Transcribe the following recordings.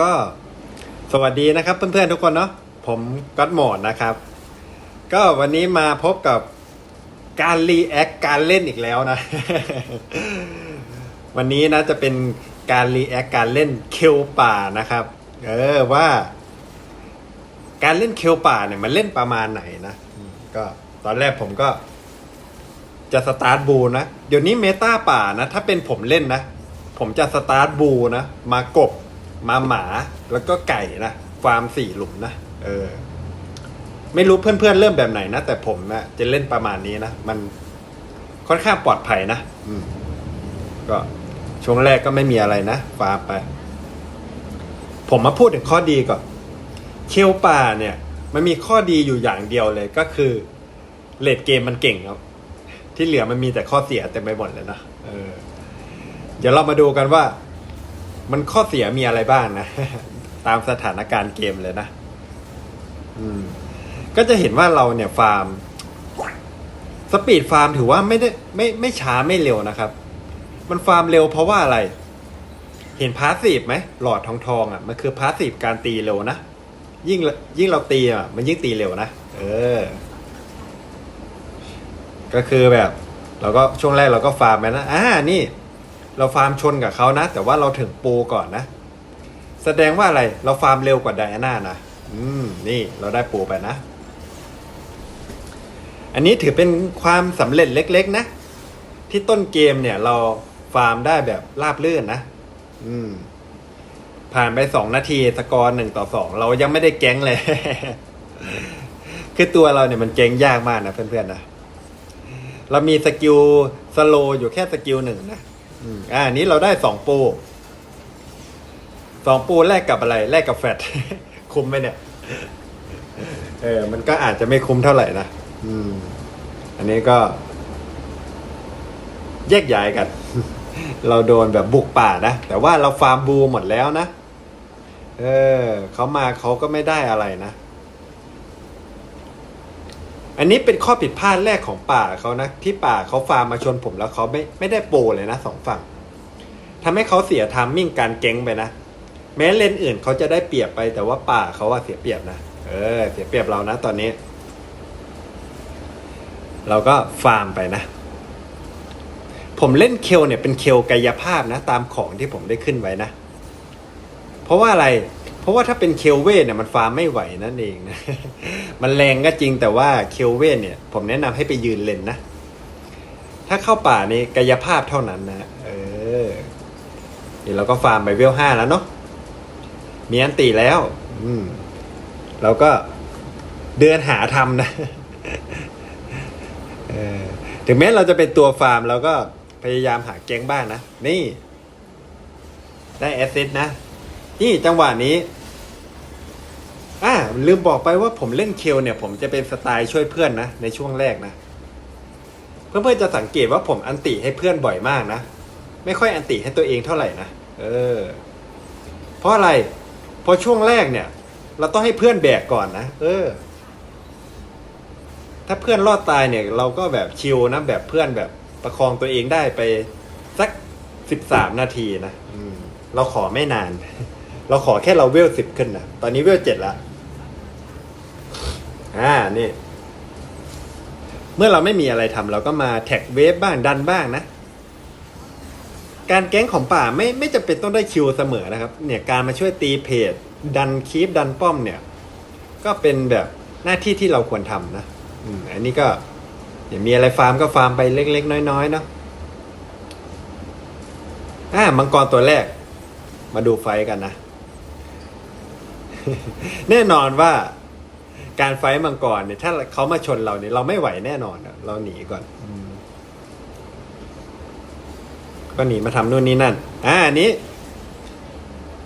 ก็สวัสดีนะครับเพื่อนๆทุกคนเนาะผมก็อดโหมดนะครับ ก็วันนี้มาพบกับการรีแอคการเล่นอีกแล้วนะ วันนี้นะจะเป็นการรีแอคการเล่นเคลป่านะครับ เออว่า การเล่นเคลป่าเนี่ยมันเล่นประมาณไหนนะก็ตอนแรกผมก็ จะสตาร์ทบูนะ เดี๋ยวนี้เมตาป่านะ ถ้าเป็นผมเล่นนะ ผมจะสตาร์ทบูนะ มากบ มาหมาแล้วก็ไก่นะฟาร์มสี่หลุมนะเออ ไม่รู้เพื่อนๆเริ่มแบบไหนนะ แต่ผมนะจะเล่นประมาณนี้นะ มันค่อนข้างปลอดภัยนะอืม ก็ช่วงแรกก็ไม่มีอะไรนะฟาร์มไป ผมมาพูดถึงข้อดีก่อนเคียวป่าเนี่ย มันมีข้อดีอยู่อย่างเดียวเลยก็คือเลดเกมมันเก่งครับ ที่เหลือมันมีแต่ข้อเสียเต็มไปหมดเลยนะเออ เดี๋ยวเรามาดูกันว่า มันข้อเสียมีอะไรบ้างนะ ตามสถานการณ์เกมเลยนะ อืม ก็จะเห็นว่าเราเนี่ยฟาร์ม สปีดฟาร์มถือว่าไม่ได้ไม่ไม่ช้าไม่เร็วนะครับ มันฟาร์มเร็วเพราะว่าอะไร เห็นพาสซีฟไหมหลอดทองทองอะมันคือพาสซีฟการตีเร็วนะ ยิ่งยิ่งเราตีอะมันยิ่งตีเร็วนะ เออ ก็คือแบบเราก็ช่วงแรกเราก็ฟาร์มไปนะอ่านี่ เราฟาร์มชนกับเขานะ แต่ว่าเราถึงปูก่อนนะ แสดงว่าอะไรเราฟาร์มเร็วกว่าไดอาน่านะ อืม นี่เราได้ปูไปนะ อันนี้ถือเป็นความสำเร็จเล็ก ๆ นะ ที่ต้นเกมเนี่ยเราฟาร์มได้แบบราบเลื่อนนะ อืม ผ่านไปสองนาทีสกอร์หนึ่งต่อสองเรายังไม่ได้แก๊งเลย คือตัวเราเนี่ยมันแก๊งยากมากนะเพื่อนๆนะ เรามีสกิลสโลอยู่แค่สกิลหนึ่งนะ อืมอ่าอันนี้เราได้สองปูสองปูแลกกับอะไรแลกกับแฟต คุ้มไหมเนี่ย เออ มันก็อาจจะไม่คุ้มเท่าไหร่นะอืม อันนี้ก็ แยกย้ายกัน เราโดนแบบบุกป่านะ แต่ว่าเราฟาร์มบูหมดแล้วนะ เออเขามาเขาก็ไม่ได้อะไรนะ อันนี้เป็นข้อผิดพลาดแรกของป่าเขานะ ที่ป่าเขาฟาร์มมาชนผมแล้วเขาไม่ไม่ได้โปรเลยนะสองฝั่งทำให้เขาเสียทามมิ่งการเก๊งไปนะ แม้เลนอื่นเขาจะได้เปรียบไปแต่ว่าป่าเขาอะเสียเปรียบนะเออ เสียเปรียบเรานะตอนนี้ เราก็ฟาร์มไปนะ ผมเล่นเคลเนี่ยเป็นเคลกายภาพนะ ตามของที่ผมได้ขึ้นไว้นะ เพราะว่าอะไร เพราะว่าถ้าเป็นเคลเวทเนี่ยมันฟาร์มไม่ไหวนั่นเองนะ มันแรงก็จริงแต่ว่าเคลเวทเนี่ย ผมแนะนำให้ไปยืนเลนนะ ถ้าเข้าป่านี่กายภาพเท่านั้นนะ เออนี่เราก็ฟาร์มไปเวลห้าแล้วเนาะ มีอันตีแล้ว อืมเราก็เดินหาทำนะเออถึงแม้เราจะเป็นตัวฟาร์มเราก็พยายามหาแก๊งบ้างนะ นี่ ได้แอสเซิสต์นะ นี่จังหวะนี้อ่าลืมบอกไปว่าผมเล่นเคลเนี่ย ผมจะเป็นสไตล์ช่วยเพื่อนนะ ในช่วงแรกนะ เพื่อนๆจะสังเกตว่าผมอันติให้เพื่อนบ่อยมากนะ ไม่ค่อยอันติให้ตัวเองเท่าไหร่นะเออ เพราะอะไรเพราะช่วงแรกเนี่ย เราต้องให้เพื่อนแบกก่อนนะเออ ถ้าเพื่อนรอดตายเนี่ย เราก็แบบชิลนะแบบเพื่อนแบบประคองตัวเองได้ไปสักสิบสามนาทีนะเราขอไม่นาน เราขอแค่เราเวลสิบขึ้นนะตอนนี้เวลเจ็ดละอ่านี่ เมื่อเราไม่มีอะไรทำเราก็มาแท็กเวฟบ้างดันบ้างนะการแก๊งของป่าไม่ไม่จำเป็นต้องได้คิวเสมอนะครับ เนี่ยการมาช่วยตีเพจ ดันคีปดันป้อมเนี่ย ก็เป็นแบบหน้าที่ที่เราควรทำนะอืมอันนี้ก็อย่ามีอะไรฟาร์มก็ฟาร์มไปเล็ก ๆ น้อยๆเนาะอ่ามังกรตัวแรก มาดูไฟกันนะ แน่นอนว่าการไฟท์มังกรเนี่ย ถ้าเขามาชนเราเนี่ย เราไม่ไหวแน่นอนอะเราหนีก่อนอืมก็หนีมาทำนู่นนี่นั่น อ่าอันนี้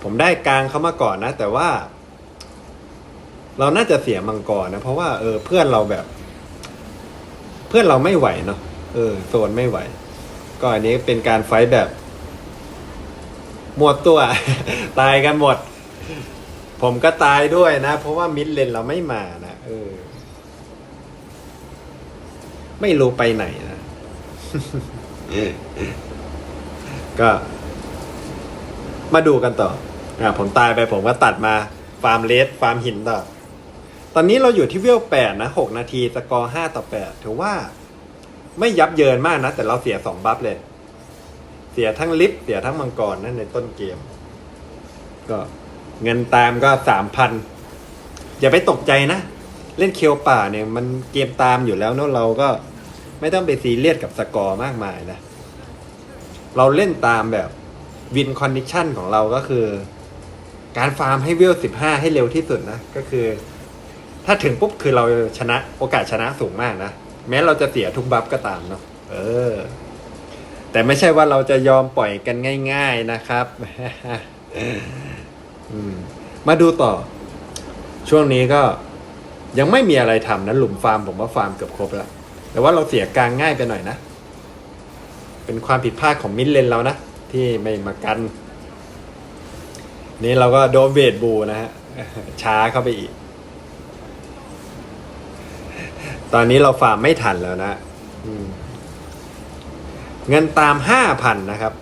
ผมได้กลางเขามาก่อนนะ แต่ว่า เราน่าจะเสียมังกรนะ เพราะว่าเออเพื่อนเราแบบ เพื่อนเราไม่ไหวเนาะเออโซนไม่ไหว ก็อันนี้เป็นการไฟท์แบบ หมดตัว ตายกันหมด ผมก็ตายด้วยนะ เพราะว่ามิดเลนเราไม่มานะเออ ไม่รู้ไปไหนนะก็ มาดูกันต่ออ่าผมตายไปผมก็ตัดมา ฟาร์มเลสฟาร์มหินต่อ ตอนนี้เราอยู่ที่เวลแปดนะหกนาทีสกอร์ห้าต่อแปดถือว่า ไม่ยับเยินมากนะ แต่เราเสียสองบัฟเลย เสียทั้งลิฟต์เสียทั้งมังกรนั่นในต้นเกม ก็ เงินตามก็สามพันอย่าไปตกใจนะ เล่นเคียวป่าเนี่ยมันเกมตามอยู่แล้วเนอะเราก็ไม่ต้องไปซีเรียสกับสกอร์มากมายนะ เราเล่นตามแบบวินคอนดิชันของเราก็คือ การฟาร์มให้เวลสิบห้าให้เร็วที่สุดนะ ก็คือ ถ้าถึงปุ๊บคือเราชนะโอกาสชนะสูงมากนะ แม้เราจะเสียทุกบัฟก็ตามเนาะเออ แต่ไม่ใช่ว่าเราจะยอมปล่อยกันง่าย ๆนะครับ อืมมาดูต่อ ช่วงนี้ก็ยังไม่มีอะไรทำนะหลุมฟาร์มผมว่าฟาร์มเกือบครบแล้ว แต่ว่าเราเสียกลางง่ายไปหน่อยนะ เป็นความผิดพลาดของมิดเลนเรานะ ที่ไม่มากัน นี่เราก็โดนเวทบูนะฮะช้าเข้าไปอีก ตอนนี้เราฟาร์มไม่ทันแล้วนะเงินตามห้าพันนะครับ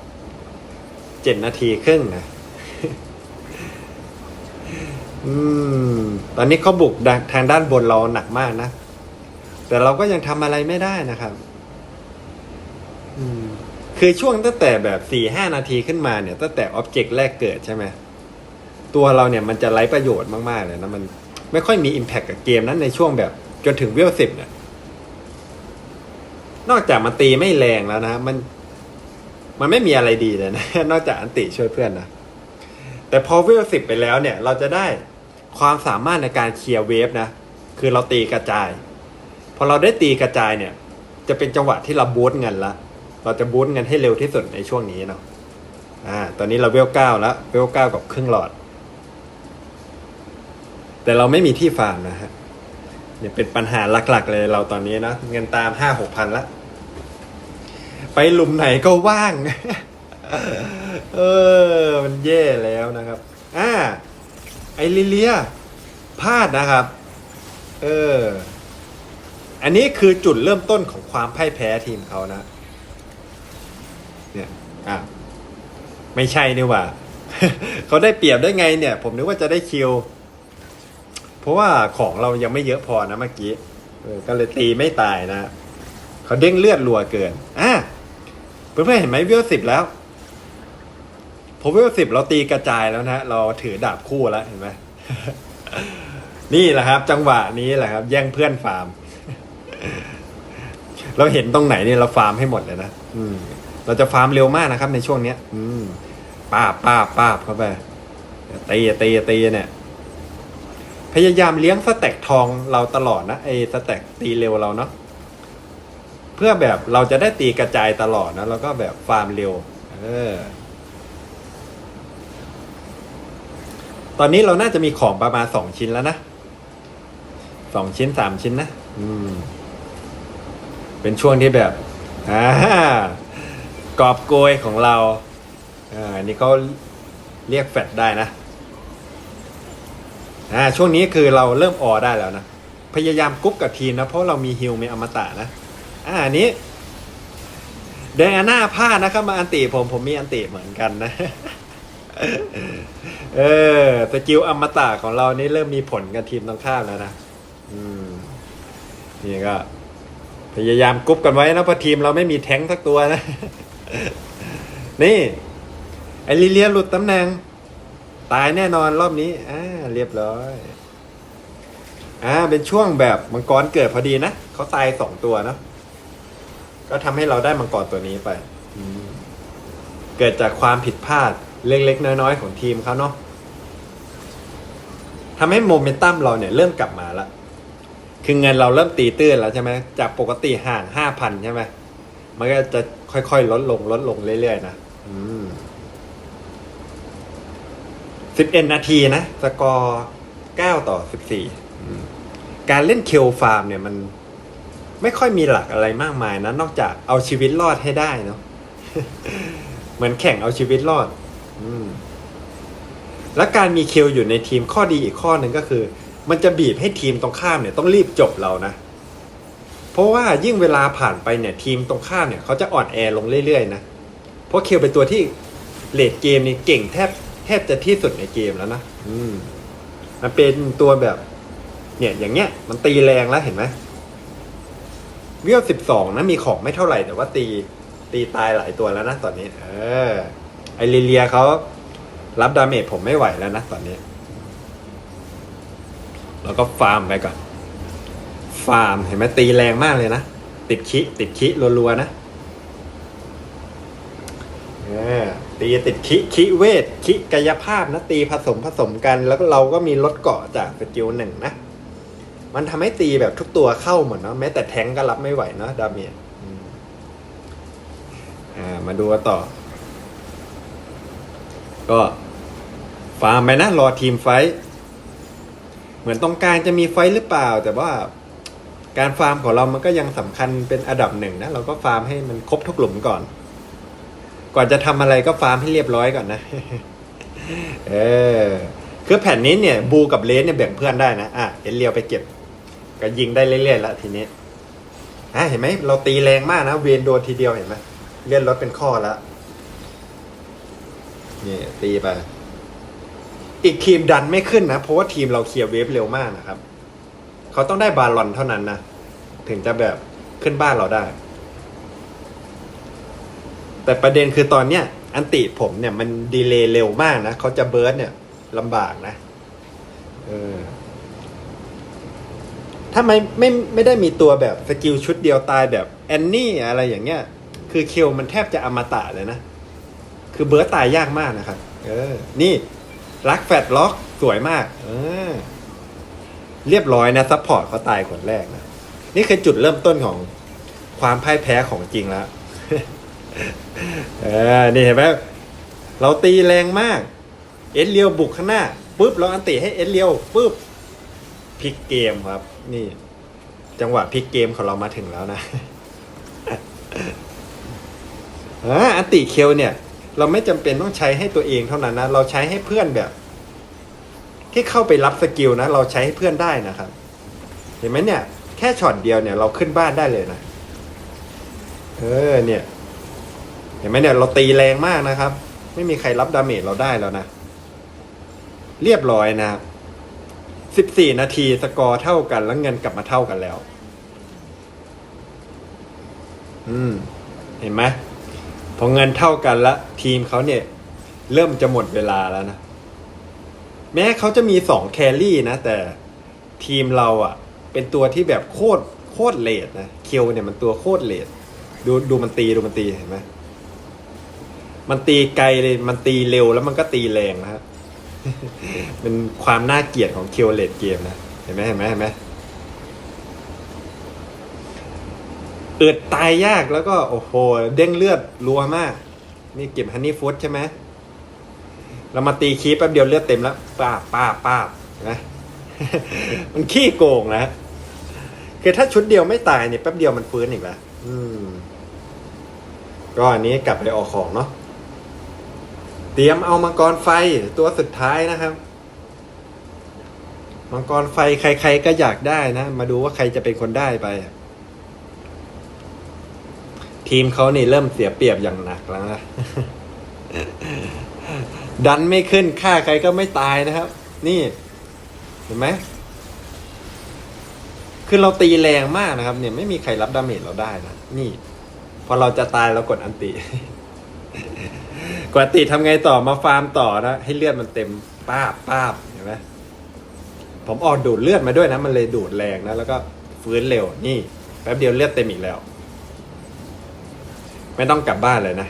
เจ็ดนาทีครึ่งนะ อืม ตอนนี้เขาบุกดทางด้านบนเราหนักมากนะ แต่เราก็ยังทำอะไรไม่ได้นะครับ อืม คือช่วงตั้งแต่แบบสี่ห้านาทีขึ้นมาเนี่ยตั้งแต่อ็อบเจกต์แรกเกิดใช่ไหมตัวเราเนี่ยมันจะไร้ประโยชน์มาก ๆ เลยนะ มันไม่ค่อยมี Impact กับเกมนั้นในช่วงแบบ จนถึงเวลสิบเนี่ย นอกจากมันตีไม่แรงแล้วนะ มัน มันไม่มีอะไรดีเลยนะ นอกจากอันติช่วยเพื่อนนะ แต่พอเวลสิบไปแล้วเนี่ย เราจะได้ ความสามารถในการเคลียร์เวฟนะคือเราตีกระจาย พอเราได้ตีกระจายเนี่ย จะเป็นจังหวะที่เราบูสต์เงินละ เราจะบูสต์เงินให้เร็วที่สุดในช่วงนี้เนาะอ่าตอนนี้เราเวลเก้าแล้วเวลเก้ากับครึ่งหลอด แต่เราไม่มีที่ฟาร์มนะฮะเนี่ยเป็นปัญหาหลักๆ เลยเราตอนนี้นะเงินตามห้าหกพันละไปหลุมไหนก็ว่าง เออ มันแย่แล้วนะครับ อ่า ไอลิเลียพลาดนะครับ เออ อันนี้คือจุดเริ่มต้นของความพ่ายแพ้ทีมเขานะ เนี่ย อะ ไม่ใช่นี่ว่า เขาได้เปรียบได้ไงเนี่ย ผมนึกว่าจะได้คิว เพราะว่าของเรายังไม่เยอะพอนะเมื่อกี้เออก็เลยตีไม่ตายนะ เขาเด้งเลือดรัวเกิน อะ เพื่อนๆเห็นไหมเวลสิบแล้ว พอเวลสิบเราตีกระจายแล้วนะเราถือดาบคู่แล้วเห็นไหมนี่แหละครับ จังหวะนี้แหละครับ แย่งเพื่อนฟาร์ม เราเห็นตรงไหนเนี่ยเราฟาร์มให้หมดเลยนะอืม เราจะฟาร์มเร็วมากนะครับ ในช่วงเนี้ย อืมป้าป้าป้าเข้าไปตีตีตีเนี่ย พยายามเลี้ยงสแต็กทองเราตลอดนะไอ้สแต็กตีเร็วเราเนาะเพื่อแบบเราจะได้ตีกระจายตลอดนะแล้วก็แบบฟาร์มเร็ว เออ ตอนนี้เราน่าจะมีของประมาณสองชิ้นแล้วนะสองชิ้นสามชิ้นนะอืม เป็นช่วงที่แบบอ่ากอบโกยของเราอ่าอันนี้เขาเรียกแฟดได้นะอ่าช่วงนี้คือเราเริ่มออได้แล้วนะ พยายามกุ๊กกับทีมนะ เพราะเรามีฮิลมีอมตะนะอ่าอันนี้เดนอาน่าพลาดนะครับมาอันติผมผมมีอันติเหมือนกันนะ เออสกิลอมตะของเรานี่เริ่มมีผลกับทีมตรงข้ามแล้วนะอืมนี่ก็ พยายามกรุ๊ปกันไว้นะเพราะทีมเราไม่มีแท้งสักตัวนะ นี่ ไอลิเลียหลุดตำแหน่ง ตายแน่นอนรอบนี้อ่าเรียบร้อยอ่าเป็นช่วงแบบมังกรเกิดพอดีนะเขาตายสองตัวเนะก็ทำให้เราได้มังกรตัวนี้ไปเกิดจากความผิดพลาด เล็กๆ น้อยๆ ของทีมเขาเนาะทำให้โมเมนตัมเราเนี่ยเริ่มกลับมาละคือเงินเราเริ่มตีตื้นแล้วใช่ไหมจากปกติห่างห้าพันใช่ไหมมันก็จะค่อยๆ ลดลงลดลงเรื่อยๆ นะสิบเอ็ดนาทีนะ สกอร์เก้าต่อสิบสี่การเล่นเคลฟาร์มเนี่ยมันไม่ค่อยมีหลักอะไรมากมายนะ นอกจากเอาชีวิตรอดให้ได้เนาะเหมือนแข่งเอาชีวิตรอด และการมีเคลอยู่ในทีมข้อดีอีกข้อหนึ่งก็คือ มันจะบีบให้ทีมตรงข้ามเนี่ยต้องรีบจบเรานะ เพราะว่ายิ่งเวลาผ่านไปเนี่ยทีมตรงข้ามเนี่ยเขาจะอ่อนแอลงเรื่อยๆนะ เพราะเคลเป็นตัวที่เลดเกมนี่เก่งแทบแทบจะที่สุดในเกมแล้วนะ อืม มันเป็นตัวแบบ เนี่ย อย่างเงี้ย มันตีแรงแล้วเห็นไหมเวียวสิบสองนะมีของไม่เท่าไหร่แต่ว่าตีตีตายหลายตัวแล้วนะตอนนี้ เออ ไอริเลียเขารับดาเมจผมไม่ไหวแล้วนะ ตอนนี้ แล้วก็ฟาร์มไปก่อน ฟาร์มเห็นไหมตีแรงมากเลยนะ ติดคิติดคิรัวๆนะเออตีติดคิคิเวทคิกายภาพนะ ตีผสมผสมกัน แล้วก็เราก็มีลดเกาะจากสกิลหนึ่งนะ มันทำให้ตีแบบทุกตัวเข้าหมดเนาะแม้แต่แทงก็รับไม่ไหวเนาะดาเมจอ่ามาดูกันต่อ ก็ฟาร์มไปนะรอทีมไฟเหมือนตรงกางจะมีไฟหรือเปล่า แต่ว่าการฟาร์มของเรามันก็ยังสำคัญเป็นอันดับหนึ่งนะ เราก็ฟาร์มให้มันครบทุกหลุมก่อน ก่อนจะทำอะไรก็ฟาร์มให้เรียบร้อยก่อนนะ เออ คือแผ่นนี้เนี่ย บูกับเลสเนี่ยแบ่งเพื่อนได้นะ อะเอ็นเรียวไปเก็บ ก็ยิงได้เรื่อยๆแล้วทีนี้อะเห็นไหมเราตีแรงมากนะ เวนโดนทีเดียวเห็นไหมเลื่อนรถเป็นข้อแล้ว นี่ตีไป อีกทีมดันไม่ขึ้นนะ เพราะว่าทีมเราเคลียร์เวฟเร็วมากนะครับ เขาต้องได้บาลอนเท่านั้นนะ ถึงจะแบบขึ้นบ้านเราได้ แต่ประเด็นคือตอนเนี้ย อันติผมเนี่ยมันดีเลย์เร็วมากนะ เขาจะเบิร์ดเนี่ยลำบากนะ เออถ้าไม่ไม่ไม่ได้มีตัวแบบสกิลชุดเดียวตายแบบแอนนี่อะไรอย่างเงี้ย คือคิวมันแทบจะอมตะเลยนะ คือเบิร์ดตายยากมากนะครับ เออ นี่รักแฟดล็อกสวยมาก เออ เรียบร้อยนะซัพพอร์ตเขาตายคนแรกนะ นี่คือจุดเริ่มต้นของความพ่ายแพ้ของจริงแล้วเออ นี่เห็นไหมเราตีแรงมาก เอ็นเลียวบุกข้างหน้าปุ๊บเราอันติให้เอ็นเลียวปุ๊บพลิกเกมครับ นี่ จังหวะพลิกเกมของเรามาถึงแล้วนะอ่าอันติเคียวเนี่ย เราไม่จำเป็นต้องใช้ให้ตัวเองเท่านั้นนะ เราใช้ให้เพื่อนแบบ ที่เข้าไปรับสกิลนะ เราใช้ให้เพื่อนได้นะครับ เห็นไหมเนี่ย แค่ช็อตเดียวเนี่ยเราขึ้นบ้านได้เลยนะ เออเนี่ย เห็นไหมเนี่ย เราตีแรงมากนะครับ ไม่มีใครรับดาเมจเราได้แล้วนะ เรียบร้อยนะครับสิบสี่นาทีสกอร์เท่ากันแล้วเงินกลับมาเท่ากันแล้ว อืม เห็นไหม อเงินเท่ากันแล้วทีมเขาเนี่ย เริ่มจะหมดเวลาแล้วนะ แม้เขาจะมีสองแครี่นะ แต่ทีมเราอะ่ะ เป็นตัวที่แบบโคตรโคตรเลดนะเคียวเนี่ยมันตัวโคตรเลดดูดูมันตีดูมันตีเห็นไหมมันตีไกลเลยมันตีเร็วแล้วมันก็ตีแรงนะครับเป็นความน่าเกลียดของเคียวเลดเกมนะ เห็นไหมเห็นไหมเห็นไหม อิดตายยากแล้วก็โอ้โห เด้งเลือดรัวมาก นี่เก็บฮันนี่ฟุตใช่ไหมเรามาตีคีปแป๊บเดียวเลือดเต็มแล้วป้าป้าป้านไหมมันขี้โกงนะคือถ้าชุดเดียวไม่ตายเนี่ยแป๊บเดียวมันฟื้นอีกแล้วอืม ก็อันนี้กลับไปออกของเนาะเตรียมเอามังกรไฟตัวสุดท้ายนะครับมังกรไฟใคร ๆก็อยากได้นะ มาดูว่าใครจะเป็นคนได้ไป ทีมเขานี่เริ่มเสียเปรียบอย่างหนักแล้วนะ ดันไม่ขึ้นฆ่าใครก็ไม่ตายนะครับ นี่ เห็นไหมคือเราตีแรงมากนะครับ เนี่ยไม่มีใครรับดาเมจเราได้นะ นี่ พอเราจะตายเรากดอันติ กดอันติทำไงต่อมาฟาร์มต่อนะให้เลือดมันเต็มป้าบป้าบเห็นไหมผมออกดูดเลือดมาด้วยนะ มันเลยดูดแรงนะ แล้วก็ฟื้นเร็ว นี่ แป๊บเดียวเลือดเต็มอีกแล้ว ไม่ต้องกลับบ้านเลยนะ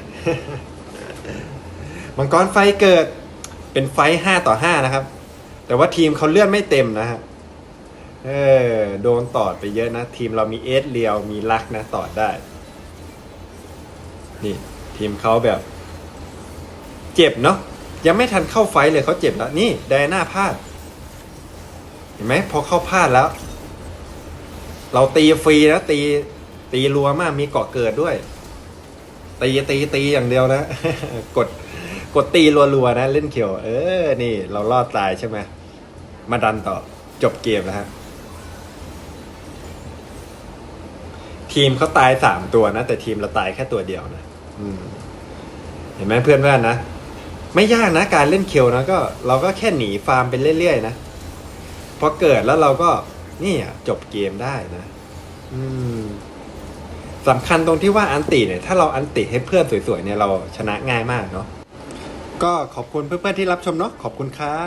มังกรไฟเกิด เป็นไฟห้าต่อห้านะครับ แต่ว่าทีมเขาเลื่อดไม่เต็มนะฮะเออโดนตอดไปเยอะนะ ทีมเรามีเอสเรียวมีลักนะตอดได้ นี่ทีมเขาแบบ เจ็บเนาะยังไม่ทันเข้าไฟเลยเขาเจ็บแล้ว นี่ไดอาน่าพลาด เห็นไหมพอเข้าพลาดแล้ว เราตีฟรีนะตีตีรัวมากมีเกาะเกิดด้วย ตีตีตีอย่างเดียวนะ กดกดตีรัวๆนะเล่นเขียว เออ นี่ เรารอดตายใช่ไหมมาดันต่อจบเกมแล้วฮะทีมเขาตายสามตัวนะ แต่ทีมเราตายแค่ตัวเดียวนะเห็นไหมเพื่อนๆนนะไม่ยากนะ การเล่นเคียวนะก็ เราก็แค่หนีฟาร์มไปเรื่อยๆนะพอเกิดแล้วเราก็นี่จบเกมได้นะ อืม สำคัญตรงที่ว่าอันติเนี่ยถ้าเราอันติให้เพื่อนสวยๆเนี่ยเราชนะง่ายมากเนาะก็ขอบคุณเพื่อนๆที่รับชมเนาะขอบคุณครับ